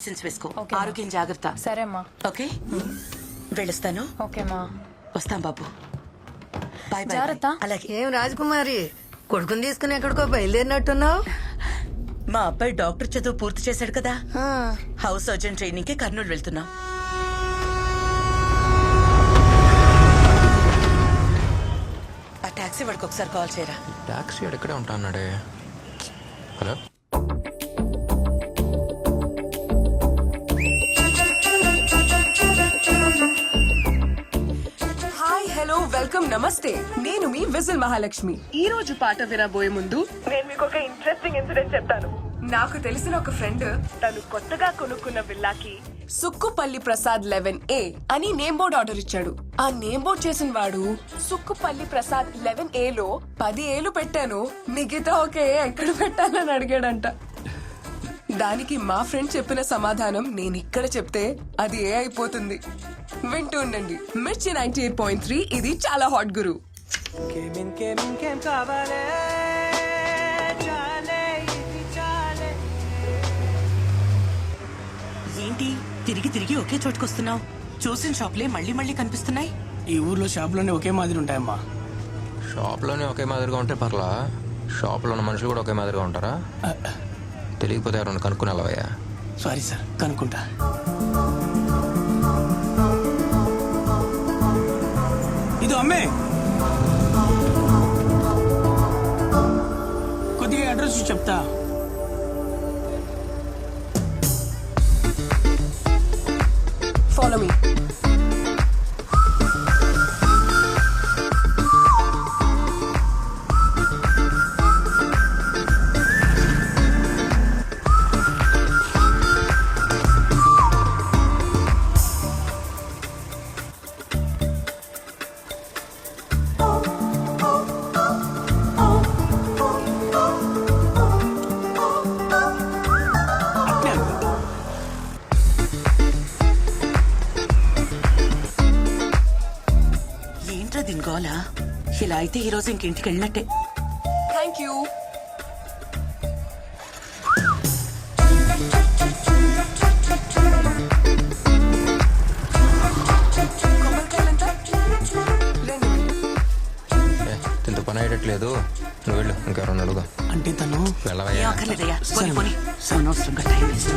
Medicines వేసుకో okay. ఆరోగ్యం జాగ్రత్త. సరే అమ్మా ఓకే? వెళ్ళొస్తాను. ఓకేమా వస్తాం బాబు. బాయ్ బాయ్ జాగ్రత్త. అలాగే. ఏం రాజకుమారి? కొడుకుని తీసుకుని ఎక్కడికో బయలుదేరినట్టున్నావు? మా అబ్బాయి డాక్టర్ చదువు పూర్తి చేశాడు కదా. హౌస్ సర్జన్ ట్రైనింగ్కి కర్నూలు వెళ్తున్నాం. ఆ టాక్సీ వాడికి ఒకసారి కాల్ చేయరా. ట్యాక్సీ ఎక్కడే ఉంటా అన్నాడే. హలో? నమస్తే నేను మీ విజిల్ మహాలక్ష్మి. ఈ రోజు పాట వినబోయే ముందు నేను మీకు ఒక ఇంట్రెస్టింగ్ ఇన్సిడెంట్ చెప్తాను. నాకు తెలిసిన ఒక ఫ్రెండ్ తను కొత్తగా కొనుక్కున్న విల్లాకి సుక్కుపల్లి ప్రసాద్ లెవెన్ ఏ అని నేమ్ బోర్డ్ ఆర్డర్ ఇచ్చాడు. ఆ నేమ్ బోర్డ్ చేసిన వాడు సుక్కుపల్లి ప్రసాద్ లెవెన్ ఏ లో పది ఏలు పెట్టాను. మిగతా ఒక ఏ ఎక్కడ పెట్టాలని అడిగాడంట. దానికి మా ఫ్రెండ్ చెప్పిన సమాధానం నేను ఇక్కడ చెప్తే అది ఏ అయిపోతుంది? వింటూ ఉండండి. మిర్చి నైన్టీ ఎయిట్ పాయింట్ త్రీ ఇది చాలా హాట్ గురు. కావాలే. ఏంటి? తిరిగి తిరిగి ఒకే చోటుకొస్తున్నావు. చూసిన షాప్లే మళ్ళీ మళ్ళీ కనిపిస్తున్నాయి. ఈ ఊర్లో షాపులోనే ఒకే మాదిరి ఉంటాయమ్మా. షాప్లోనే ఒకే మాదిరిగా ఉంటే పర్లా? షాప్లో ఉన్న మనుషులు కూడా ఒకే మాదిరిగా ఉంటారా? తెలియకపోతే ఎవరైనా కనుక్కుని వెళ్ళవయ్యా సారీ సార్ కనుక్కుంటా. ఇది అమ్మే. కొద్దిగా అడ్రస్ చెప్తా. ఫాలో మీ ఇలా అయితే ఈ రోజు ఇంకింటికి వెళ్ళినట్టే. Thank you? రెండు. దీంతో పని అయ్యేటట్లేదు. నువ్వు వెళ్ళు ఇంకెవరన్నా అడుగు. అంటే తను వెళ్ళవయ్యా. అక్కర్లేదయ్యా. పోనీ పోనీ. అనవసరంగా టైం వేస్ట్.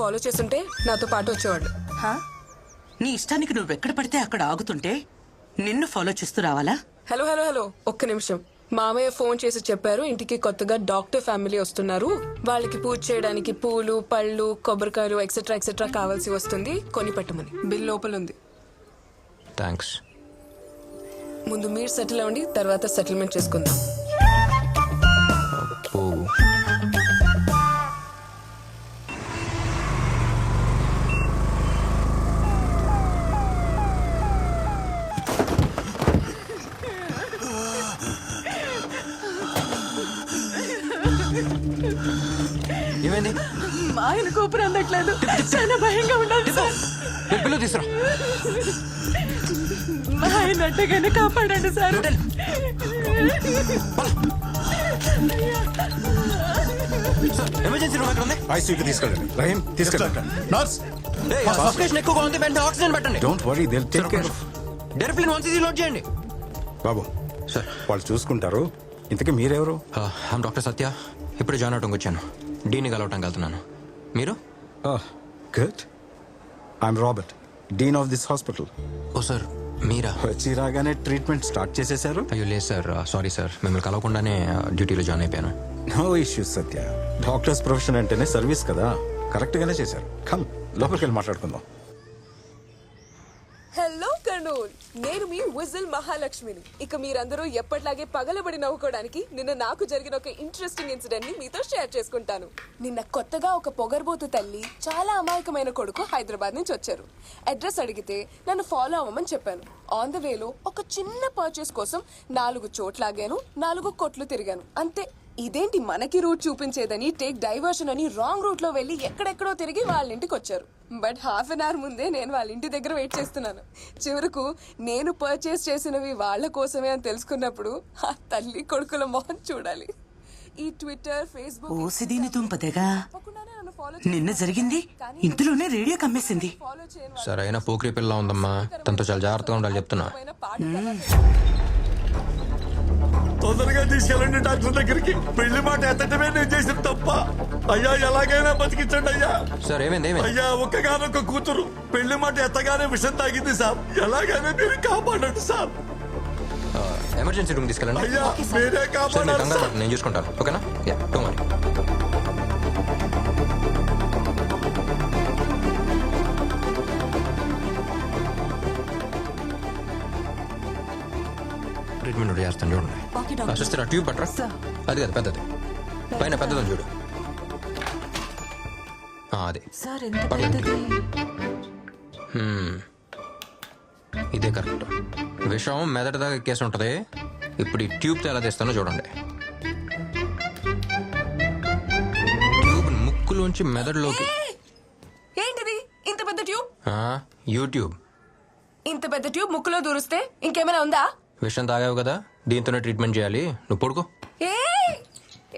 ఫాలో చేస్తుంటే నాతో పాటు వచ్చేవాడు. హా? నీ ఇష్టానికి నువ్వు ఎక్కడ పడితే అక్కడ ఆగుతుంటే నిన్ను ఫాలో చేస్తూ రావాలా? Hello hello hello. ఒక్క నిమిషం. మామయ్య ఫోన్ చేసి చెప్పారు ఇంటికి కొత్తగా డాక్టర్ ఫ్యామిలీ వస్తున్నారు. వాళ్ళకి పూజ చేయడానికి పూలు పళ్ళు కొబ్బరికాయలు ఎక్సెట్రా ఎక్సెట్రా కావాల్సి వస్తుంది. కొని పెట్టమని. బిల్ లోపల ఉంది. థ్యాంక్స్ ముందు మీరు సెటిల్ అవ్వండి తర్వాత సెటిల్మెంట్ చేసుకుందాం. ఓ ఏమైంది? మా ఆయన కూపర్ అందట్లేదు. చాలా భయంగా ఉండాలి సార్. తీసురా మా ఆయన అట్టగానే కాపాడండి సార్. ఎమర్జెన్సీ రూమ్ ఎక్కడ ఉంది? ఐసీయూకి తీసుకెళ్ళండి. రహీం తీసుకెళ్ళండి. నర్స్. సఫికేషన్ ఎక్కువగా ఉంది వెంటనే ఆక్సిజన్ పెట్టండి. Don't worry Dil take care deriphyllin one load చేయండి. బాబు సార్. వాళ్ళు చూసుకుంటారు. ఇంతకీ మీరెవరు? డాక్టర్ సత్య. ఇప్పుడే జాయిన్ అవటంకి వచ్చాను. డీని కలవటానికి వెళ్తున్నాను. మీరు? Good I'm Robert dean of this hospital oh sir మీరా? వచ్చి రాగానే ట్రీట్మెంట్ స్టార్ట్ చేసేశారు అయ్యో లేదు సార్. Sorry sir. మిమ్మల్ని కలవకుండానే డ్యూటీలో జాయిన్ అయిపోయాను. No issues Satya. Doctors profession అంటేనే సర్వీస్ కదా. కరెక్ట్ గానే చేశారు. కమ్ లోపలికి వెళ్ళి మాట్లాడుకుందాం. హలో నేను మీ విజిల్ మహాలక్ష్మిని. ఇక మీరందరూ ఎప్పటిలాగే పగలబడి నవ్వుకోవడానికి నిన్న నాకు జరిగిన ఒక ఇంట్రెస్టింగ్ ఇన్సిడెంట్ని మీతో షేర్ చేసుకుంటాను. నిన్న కొత్తగా ఒక పొగర్బోతు తల్లి చాలా అమాయకమైన కొడుకు హైదరాబాద్ నుంచి వచ్చారు. అడ్రస్ అడిగితే నన్ను ఫాలో అవ్వమని చెప్పాను. ఆన్ ద వేలో ఒక చిన్న పర్చేస్ కోసం నాలుగు చోట్లాగాను నాలుగు కొట్లు తిరిగాను. అంతే ఇదేంటి మనకి రూట్ చూపించేదని టేక్ డైవర్షన్ అని రాంగ్ రూట్లో వెళ్ళి ఎక్కడెక్కడో తిరిగి వాళ్ళ ఇంటికి వచ్చారు. బట్ హాఫ్ అన్ అవర్ ముందే నేను వాళ్ళ ఇంటి దగ్గర వెయిట్ చేస్తున్నాను. చివరకు నేను పర్చేస్ చేసినవి వాళ్ళ కోసమే అని తెలుసుకున్నప్పుడు ఆ తల్లి కొడుకుల మొహం చూడాలి. ఈ ట్విట్టర్ ఫేస్బుక్ ఓసి దీని నన్ను. జరిగింది. ఇంతలోనే రేడియో కమ్మేసింది. సరైన పోకిరి పిల్ల ఉందమ్మా. తనతో చాలా జాగ్రత్తగా ఉండాలి చెప్తున్నా. తొందరగా తీసుకెళ్ళండి డాక్టర్ దగ్గరికి. పెళ్ళి మాట ఎత్తటమే నేను చేసిన తప్ప. అయ్యా ఎలాగైనా బతికించండి అయ్యా. సార్ ఏమైంది అయ్యా ఒక్కగానొక్క కూతురు. పెళ్ళి మాట ఎత్తగానే విషం తాగింది సార్. ఎలాగైనా మీరు కాపాడండి సార్. ఎమర్జెన్సీ రూమ్ తీసుకెళ్ళండి. అయ్యా మీరే కాపాడాలి నేను చూసుకుంటాను. ఓకేనా? యా టూ మరి సిస్టర్ ట్యూబ్ పట్టరా? అది కదా పెద్దది. పైన పెద్దదని చూడు. అది. సార్ ఎంత. ఇదే కరెక్ట్. విషం మెదడు దాకా ఎక్కేసి ఉంటది. ఇప్పుడు ఈ ట్యూబ్ ఎలా తీస్తానో చూడండి. ట్యూబ్ ముక్కులోంచి మెదడులోకి ఏంటిది? ఇంత పెద్ద ట్యూబ్? యూట్యూబ్. ఇంత పెద్ద ట్యూబ్ ముక్కులో దూరిస్తే ఇంకేమైనా ఉందా? విషం తాగావు కదా? దీంతోనే ట్రీట్మెంట్ చేయాలి. నువ్వు పడుకో. ఏ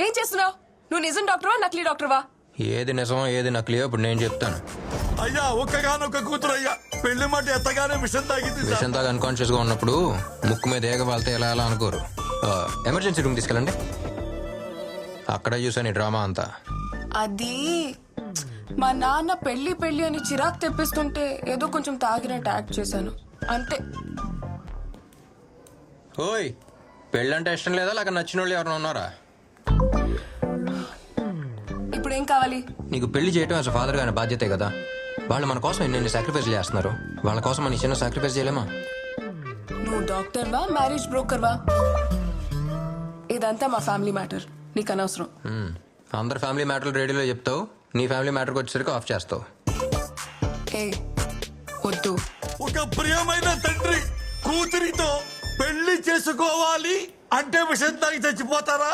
ఏం చేస్తున్నావు? నువ్వు నిజం డాక్టర్వా నకిలీ డాక్టర్వా? ఏది నిజమో ఏది నకిలియో ఇప్పుడు నేను చెప్తాను. అయ్యా ఒక్కగానొక్క కూతురు అయ్యా. పెళ్ళి మాట ఎత్తగానే విషం తాగింది విషం తాగా అన్కాన్షియస్గా ఉన్నప్పుడు ముక్కు మీద ఏగ వాళ్తే ఎలా ఎలా అనుకోరు. ఎమర్జెన్సీ రూమ్ తీసుకెళ్ళండి. అక్కడ చూసాను ఈ డ్రామా అంతా. అది మా నాన్న పెళ్ళి పెళ్ళి అని చిరాకు తెప్పిస్తుంటే ఏదో కొంచెం తాగినట్టు యాక్ట్ చేశాను. అంతే. ఓయ్! పెళ్ళంటే ఇష్టం లేదా? లేక నచ్చిన వాళ్ళు ఎవరైనా ఉన్నారా? ఇప్పుడు ఏం కావాలి? నీకు పెళ్ళి చేయడం అసలు ఫాదర్ గారి బాధ్యతే కదా? వాళ్ళు మన కోసం ఎన్ని సాక్రిఫైస్ చేస్తున్నారు? వాళ్ళ కోసం మన చిన్న సాక్రిఫైస్ చేయలేమా? నువ్వు డాక్టర్ వా మ్యారేజ్ బ్రోకర్ వా? ఇదంతా మా ఫ్యామిలీ మ్యాటర్ నీకు అనవసరం. అందరి ఫ్యామిలీ మ్యాటర్లు రేడియోలో చెప్తావు. నీ ఫ్యామిలీ మ్యాటర్కి వచ్చేసరికి ఆఫ్ చేస్తావు. ఏ వద్దు. ఒక ప్రియమైన తండ్రి కూతురితో పెళ్ళి చేసుకోవాలి అంటే విషం తాగి చచ్చిపోతారా?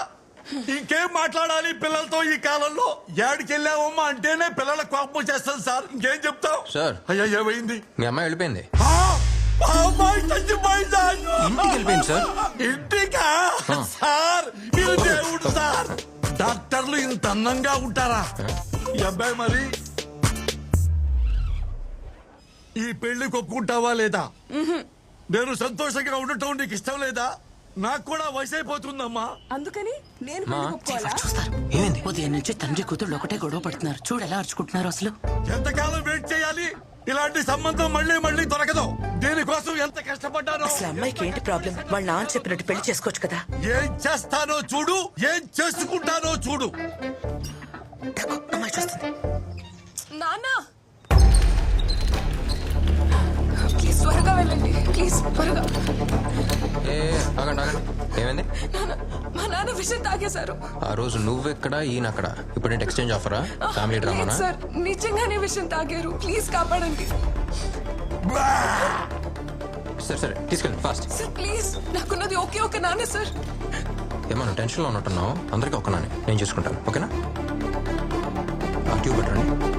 ఇంకేం మాట్లాడాలి పిల్లలతో ఈ కాలంలో? ఏడికెళ్ళావమ్మా అంటేనే పిల్లల కోపం చేస్తాను సార్. ఇంకేం చెప్తావు? సార్. అయ్యా ఏమైంది? మీ అమ్మాయి వెళ్ళిపోయింది. ఆ! ఆ అమ్మాయి చచ్చిపోయిందా? ఇంటికి వెళ్ళిపోయింది సార్. ఇంటికా? సార్ మీరు దేవుడు సార్. డాక్టర్లు ఇంత అందంగా ఉంటారా? ఈ అబ్బాయి మరి ఈ పెళ్ళికి ఒప్పుకుంటావా లేదా? నేను సంతోషంగా ఉండటం నీకు ఇష్టం లేదా? నాకు కూడా వయసు అయిపోతుందమ్మా. అందుకని నేను? చూస్తారు? ఏమైంది? ఉదయం నుంచి తండ్రి కూతుళ్ళు ఒకటే గొడవ పడుతున్నారు. చూడు ఎలా అరుచుకుంటున్నారు అసలు. ఎంతకాలం వెయిట్ చేయాలి? ఇలాంటి సంబంధం మళ్ళీ మళ్ళీ దొరకదు. దీనికోసం ఎంత కష్టపడ్డానో? అసలు అమ్మాయికి ఏంటి ప్రాబ్లం వాళ్ళ నాన్న చెప్పినట్టు పెళ్ళి చేసుకోవచ్చు కదా. ఏం చేస్తానో చూడు. ఏం చేసుకుంటానో చూడు. తక్కువ అమ్మాయి చూస్తుంది. నాన్న! త్వరగా వెళ్ళండి. ప్లీజ్ త్వరగా. ఏ ఆగండి ఆగండి. ఏమైంది? నాన్న మా నాన్న విషయం తాగేశారు. ఆ రోజు నువ్వెక్కడ ఈయన అక్కడ ఇప్పుడు ఏంటి ఎక్స్చేంజ్ ఆఫరా ఫ్యామిలీ డ్రామానా సార్ నిజంగానే విషయం తాగారు. ప్లీజ్ కాపాడండి. సరే సరే తీసుకెళ్ళి ఫాస్ట్ సార్ ప్లీజ్ నాకున్నది ఓకే ఓకే నాన్న సార్. ఏమన్నా టెన్షన్లో ఉన్నట్టున్నావు? అందరికీ ఒక్కనాని నేను చూసుకుంటాను ఓకేనా? ఆ ట్యూబ్ పెట్టండి.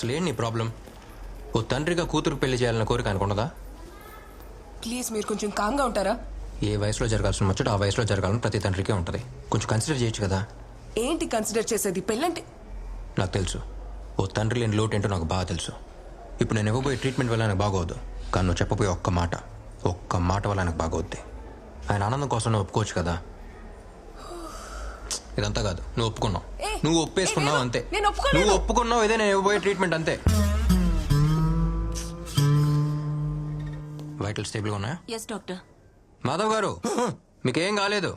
అసలు ఏంటి నీ ప్రాబ్లం? ఓ తండ్రిగా కూతురు పెళ్ళి చేయాలన్న కోరిక అనుకున్నదా ప్లీజ్ మీరు కొంచెం కామ్గా ఉంటారా? ఏ వయసులో జరగాల్సిన ముచ్చట ఆ వయసులో జరగాలని ప్రతి తండ్రికే ఉంటుంది. కొంచెం కన్సిడర్ చేయొచ్చు కదా? ఏంటి కన్సిడర్ చేసేది? పెళ్ళంటే నాకు తెలుసు. ఓ తండ్రి లేని లోటు ఏంటో నాకు బాగా తెలుసు. ఇప్పుడు నేను ఇవ్వబోయే ట్రీట్మెంట్ వల్ల నాకు బాగోదు. కానీ నువ్వు చెప్పబోయే ఒక్క మాట. ఒక్క మాట వల్ల నాకు బాగోద్ది. ఆయన ఆనందం కోసం నువ్వు ఒప్పుకోవచ్చు కదా? ఇదంతా కాదు. నువ్వు ఒప్పుకున్నావు. నువ్వు ఒప్పేసుకున్నావు అంతే. నేను ఒప్పుకోలేదు. నువ్వు ఒప్పుకున్నావు ఇదే నేను ఇవ్వబోయే ట్రీట్మెంట్ అంతే. వైటల్ స్టేబుల్గా ఉన్నాయా ఎస్ డాక్టర్ మాధవ్ గారు మీకేం కాలేదు.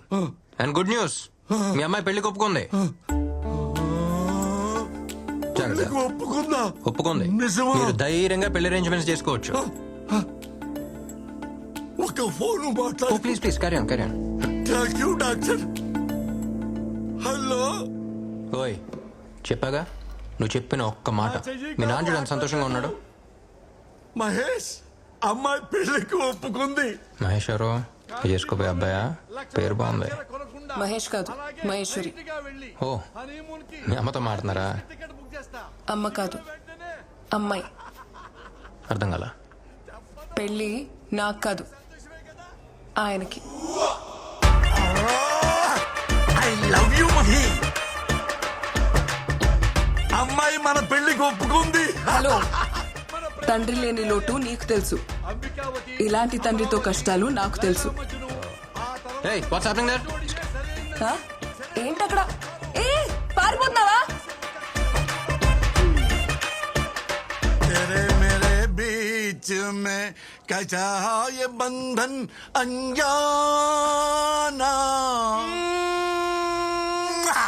అండ్ గుడ్ న్యూస్ మీ అమ్మాయి పెళ్ళికి ఒప్పుకుంది. ఒప్పుకుందా? ఒప్పుకుంది. నిజమా? మీరు ధైర్యంగా పెళ్ళి అరేంజ్మెంట్స్ చేసుకోవచ్చు. ఒక ఫోన్ మాట్లాడు. Please please on on thank you doctor hello ఓయ్ చెప్పాగా? నువ్వు చెప్పిన ఒక్క మాట. మీ నాన్న చూడు ఎంత సంతోషంగా ఉన్నాడు. మహేష్ అమ్మాయి పెళ్ళికి ఒప్పుకుంది. మహేష్ ఎవరు చేసుకోపోయే అబ్బాయా? పేరు బాగుంది. మహేష్ కాదు మహేశ్వరి. ఓ మీ అమ్మతో మాట్లాడుతున్నారా? అమ్మ కాదు అమ్మాయి. అర్థం కాల? పెళ్ళి నాకు కాదు ఆయనకి. హలో తండ్రి లేని లోటు నీకు తెలుసు ఇలాంటి తండ్రితో కష్టాలు నాకు తెలుసు ఏయ్ వాట్స్ హ్యాపెనింగ్ దేర్ హ? ఏంటక్కడ ఏ పారిపోతున్నావా तेरे मेरे बीच में कैसा ये बंधन अनजाना